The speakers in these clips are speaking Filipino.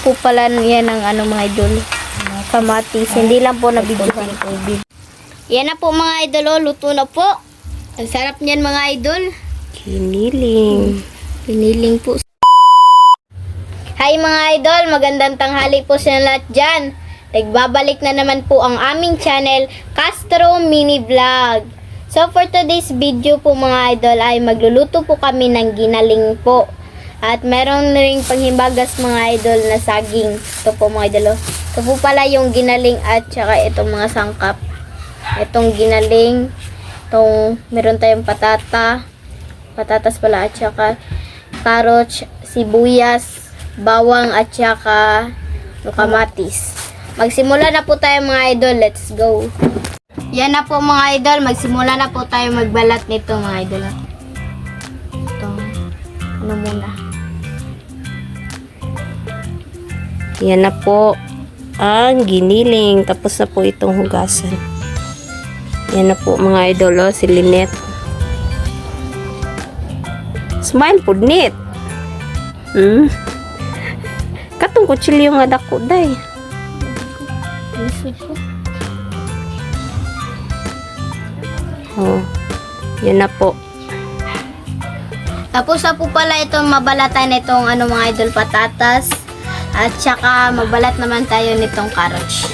po pala yan ang ano mga idol. Kamatis. Hindi lang po nabidyohan. Yan na po mga idol. Oh, luto na po. Ang sarap niyan mga idol. Kiniling. Piniling po. Hi mga idol, magandang tanghali po sa lahat dyan. Nagbabalik na naman po ang aming channel, Castro Mini Vlog. So for today's video po mga idol ay magluluto po kami ng ginaling po. At meron na rin panghimagas mga idol na saging. Ito po mga idol. oh. Ito po pala yung ginaling at saka itong mga sangkap. Itong ginaling. Itong meron tayong patata. Patatas pala at saka carrots, sibuyas, bawang at saka kamatis. Magsimula na po tayo mga idol. Let's go. Yan na po mga idol. Magsimula na po tayo magbalat nito mga idol. Ito. Ano muna? Yan na po ang giniling. Tapos na po itong hugasan. Yan na po mga idolo, si Lynette. Smile po, Nit. Hmm? Katong kutsilyo nga dako, day. Oh. Yan na po. Tapos na po pala itong mabalatan nitong ano mga idol patatas. At saka magbalat naman tayo nitong carrots.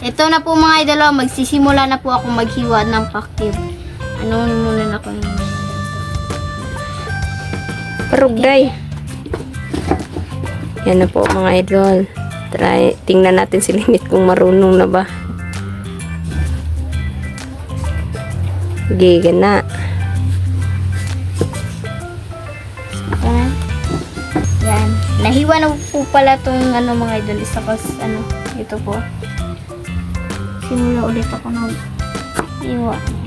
Ito na po mga idol, magsisimula na po ako maghiwa ng pakib. Ano muna na ako yung Parog, day. Yan na po mga idol. Try, tingnan natin si Lynette kung marunong na ba. Giga na. Yan. Nahiwa na po pala itong ano mga idol. Isa ko ano, ito po. Simula ulit ako ng hiwa.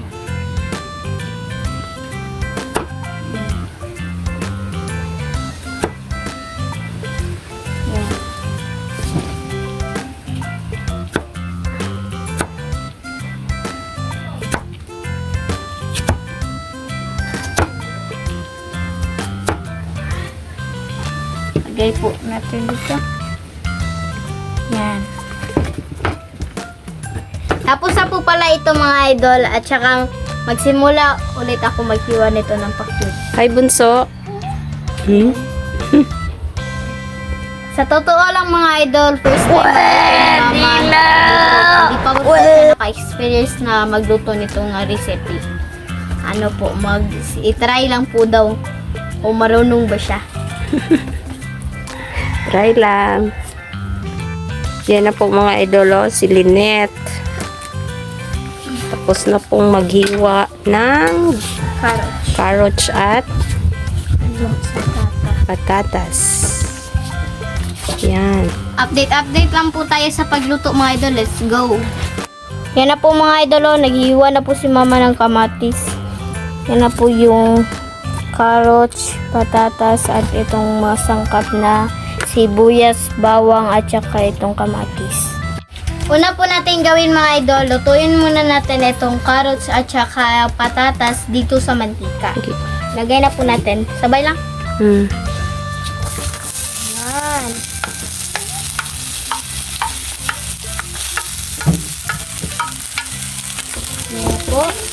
Lagay po natin dito. Yan. Tapos na po pala ito mga idol at saka magsimula ulit ako maghiwa nito ng pakyut. Hi, Bunso. Hmm? Sa totoo lang mga idol, first time Pwede na! Hindi pa po ako naka-experience na magluto nitong recipe. Ano po, mag i-try lang po daw kung marunong ba siya. Try lang. Yan na po mga idolo, si Lynette. Tapos na pong maghiwa ng Carrot. carrots at patatas. Yan. Update, update lang po tayo sa pagluto mga idol. Let's go! Yan na po mga idol. oh. Naghihiwa na po si mama ng kamatis. Yan na po yung carrots, patatas, at itong mga sangkap na sibuyas, bawang, at saka itong kamatis. Una po natin gawin mga idol, lutuin muna natin itong carrots at saka patatas dito sa mantika. Okay. Lagay na po natin. Sabay lang. Hmm. Yan. Yan po.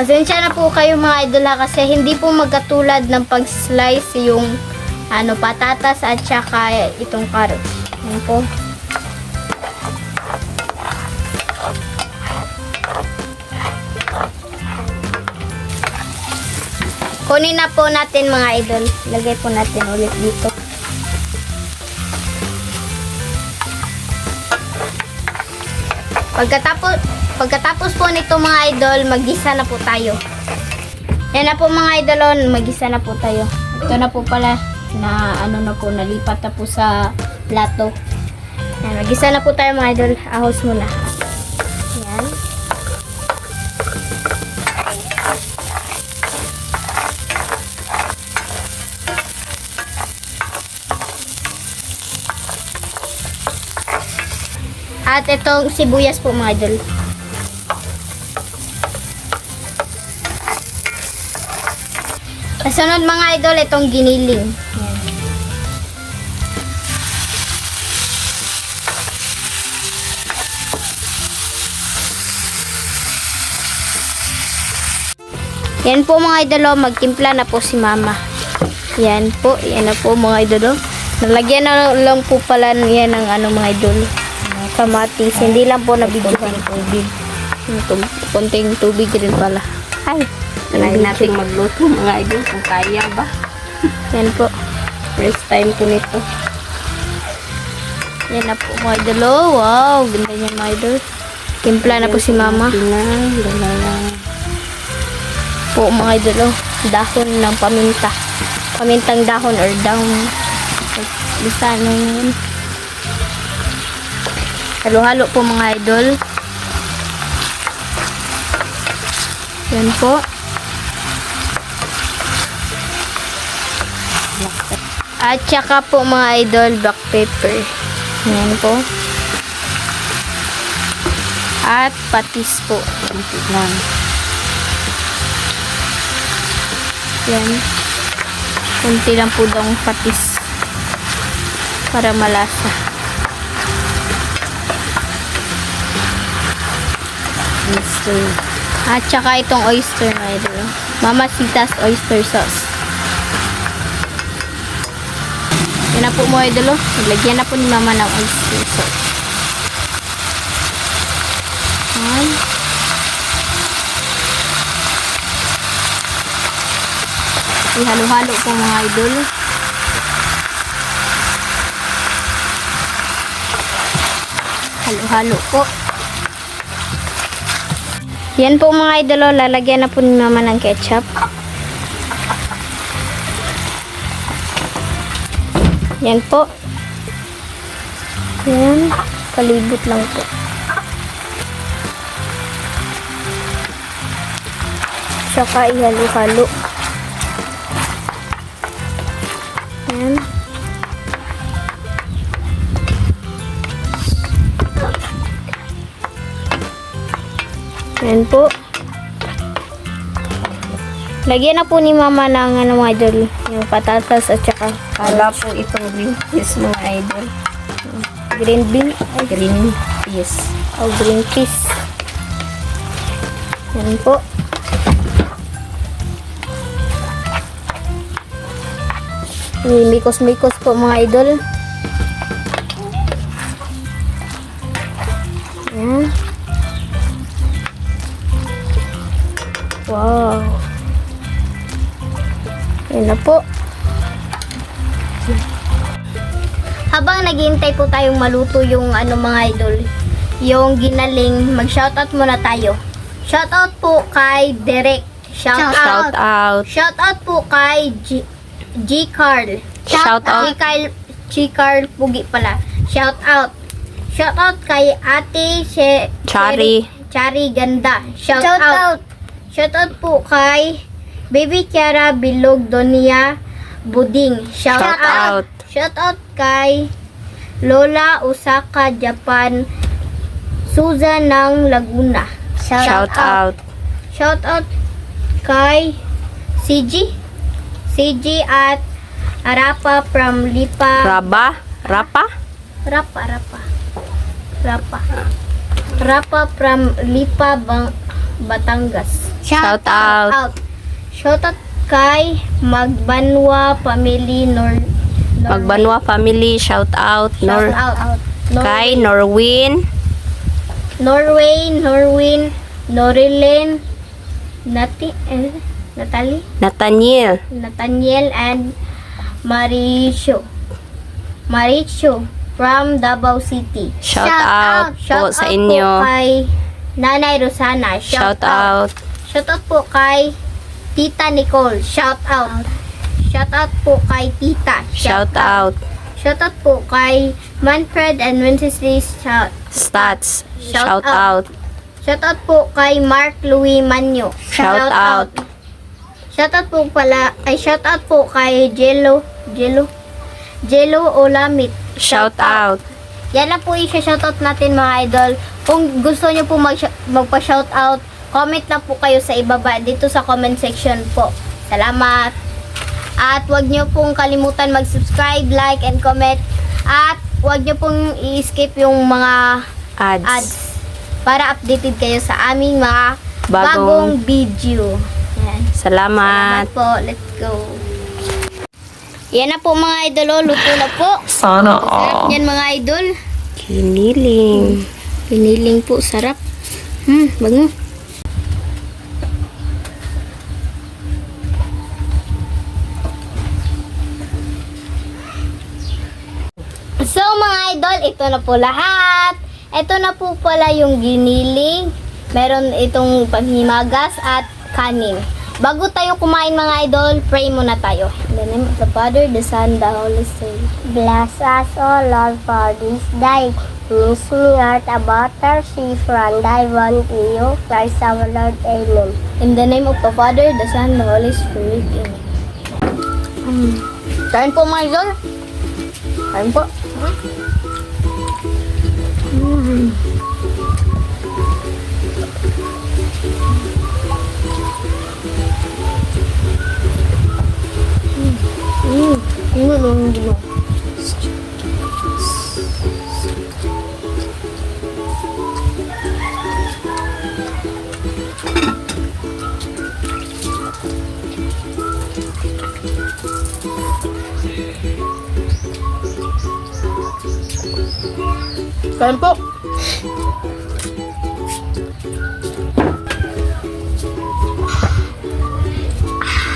Pasensya na po kayo mga idol ha, kasi hindi po magkatulad ng pag-slice yung ano patatas at saka itong carrots. Yan po. Kunin na po natin mga idol. Lagay po natin ulit dito. Pagkatapos, pagkatapos po nito mga idol, magisa na po tayo. Yan na po mga idol, oh, magisa na po tayo. Ito na po pala na ano na po, nalipat na po sa plato. Yan, magisa na po tayo mga idol. Ahos muna. Yan. At itong sibuyas po mga idol. Kasunod mga idol, itong giniling. Yan. Yan po mga idol, oh, magtimpla na po si mama. Yan po, yan na po mga idol. oh. Nalagyan na lang po pala yan ng ano mga idol. Kamatis, hindi lang po nabidyohan. Konting tubig rin pala. Ay, Try natin magluto mga idol kung kaya ba. yan po. First time ko nito. Yan na po mga idol. Oh, wow, ganda niya mga idol. Timpla na po si mama. Po mga idol. Oh, dahon ng paminta. Pamintang dahon or dahon. Basta ano yun. Halo-halo po mga idol. Yan po. At saka po mga idol, black pepper. Yan po. At patis po. Lang. Yan. Kunti lang po daw patis. Para malasa. Mister. At saka itong oyster na idol. Mamasitas oyster sauce. Yan na po mo idol. oh. Naglagyan na po ni mama ng oyster sauce. Yan. Ihalo-halo po mga idol. Halo-halo po. Yan po mga idol, oh. lalagyan na po ni mama ng ketchup. Yan po. Yan. Palibot lang po. Saka ihalo-halo. Yan. Yan po. Lagyan na po ni mama ng ano mga idol, yung patatas at saka Wala po itong green peas mga idol. green bean ay, Green peas. o green peas. Yan po. Mikos-mikos po mga idol. Yan. Wow. Yan na po. Habang naghihintay po tayong maluto yung ano mga idol, yung ginaling, mag-shoutout muna tayo. Shoutout po kay Derek. Shoutout. Shout out. Shoutout po kay G, G Carl. Shout out. G Carl, G Carl Pugi pala. Shoutout. Shoutout kay Ate She, Chari. Chari Ganda. Shout, Shout out. out. Shoutout po kay Baby Kiara Bilog Donia Buding. Shout, Shout out. Shoutout kay Lola Osaka Japan Susan ng Laguna. Shout out. Shoutout kay CG. CG at Arapa from Lipa. Raba. Rapa. Rapa, Rapa. Rapa. Rapa from Lipa, Bang, Batangas. Shout out. out. Shoutout kay Magbanwa Family Nor Nor- Magbanwa family. Shout out. Shout Nor out. kay Norwin. Norway, Norwin, Norilyn, Nati, eh, Natalie, Nathaniel. Nathaniel, and Maricio. Maricio from Davao City. Shout, Shout out, po Shout sa out inyo. po kay Nanay Rosana. Shout out. Shout out po kay Tita Nicole. Shout out. Shout out po kay Tita. Shout out. Shout out po kay Manfred and Wednesday. Shout, Stats. Shout Shout out. shout out po kay Mark Louis Manyo. Shout out. Shout out po pala, ay shout out po kay Jello, Jello, Jello Olamit. Shout out. Yan lang po i-shoutout natin mga idol. Kung gusto nyo po mag magpa-shoutout, comment lang po kayo sa ibaba dito sa comment section po. Salamat! At huwag nyo pong kalimutan mag-subscribe, like, and comment. At huwag nyo pong i-skip yung mga Ads. ads para updated kayo sa aming mga bagong, Bagong- video. Yan. Salamat. Salamat po. Let's go. Yan na po mga idol. oh. Luto na po. Sana Sarap niyan mga idol. Kiniling. Piniling po. Sarap. Hmm, bango. So mga idol, ito na po lahat. Ito na po pala yung giniling. Meron itong panghimagas at kanin. Bago tayo kumain mga idol, pray muna tayo. In the name of the Father, the Son, the Holy Spirit. Bless us, O Lord, for this day. Miss me art about our sea from thy one to you, Christ our Lord. Amen. In the name of the Father, the Son, the Holy Spirit. Amen. Mm. Kain po mga idol. Kain po. Mm.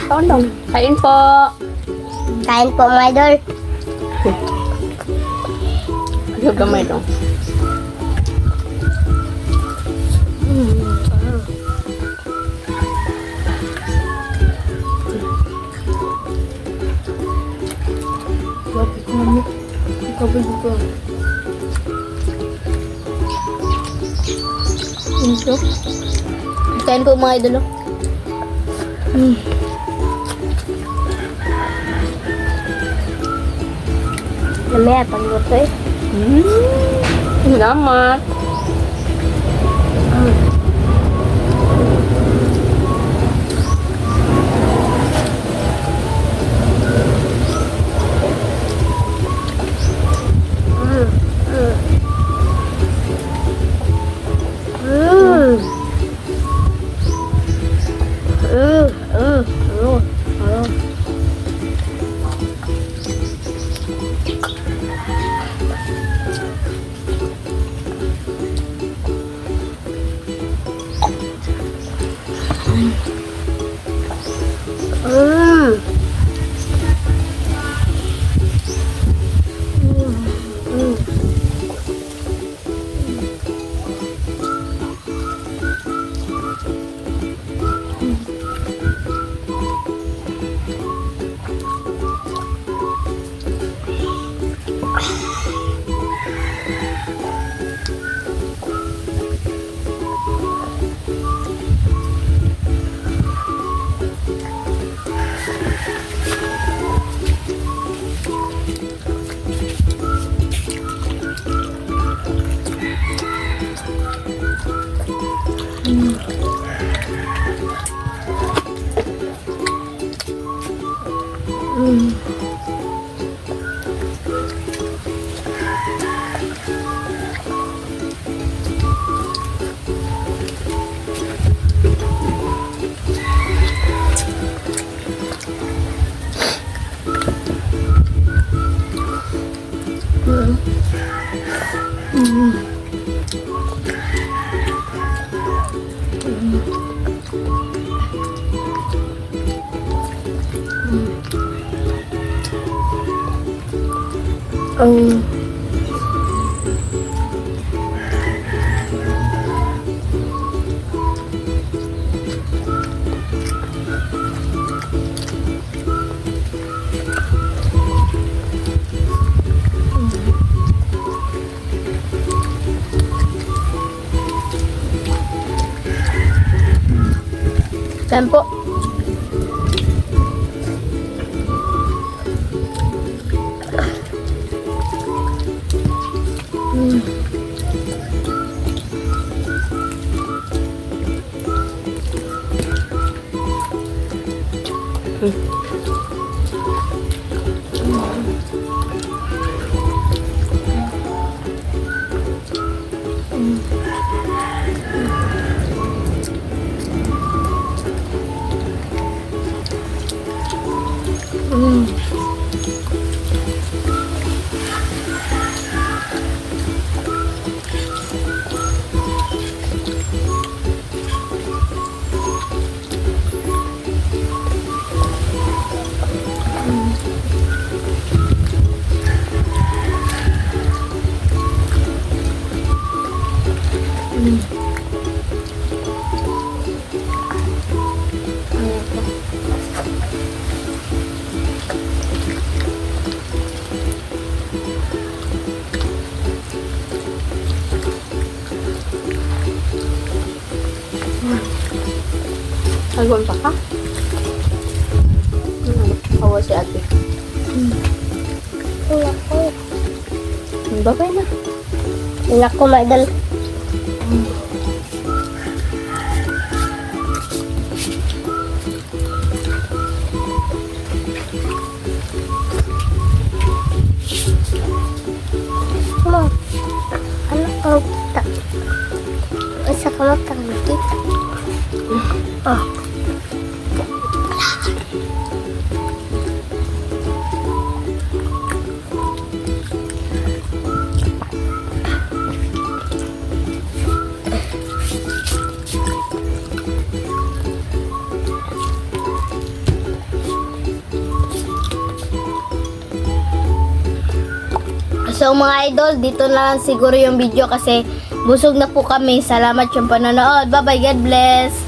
Tondong. Kain po. Kain po mga idol. Yung gamay dong. Ito. Kain po mga idol. Oh. Namaya pagluto eh. Salamat. Mm. 三步。嗯。嗯。Awa si ate. Naku. Babay na. Naku, may dal. Ma, So mga idol, dito na lang siguro yung video kasi busog na po kami. Salamat yung panonood. Bye bye, God bless.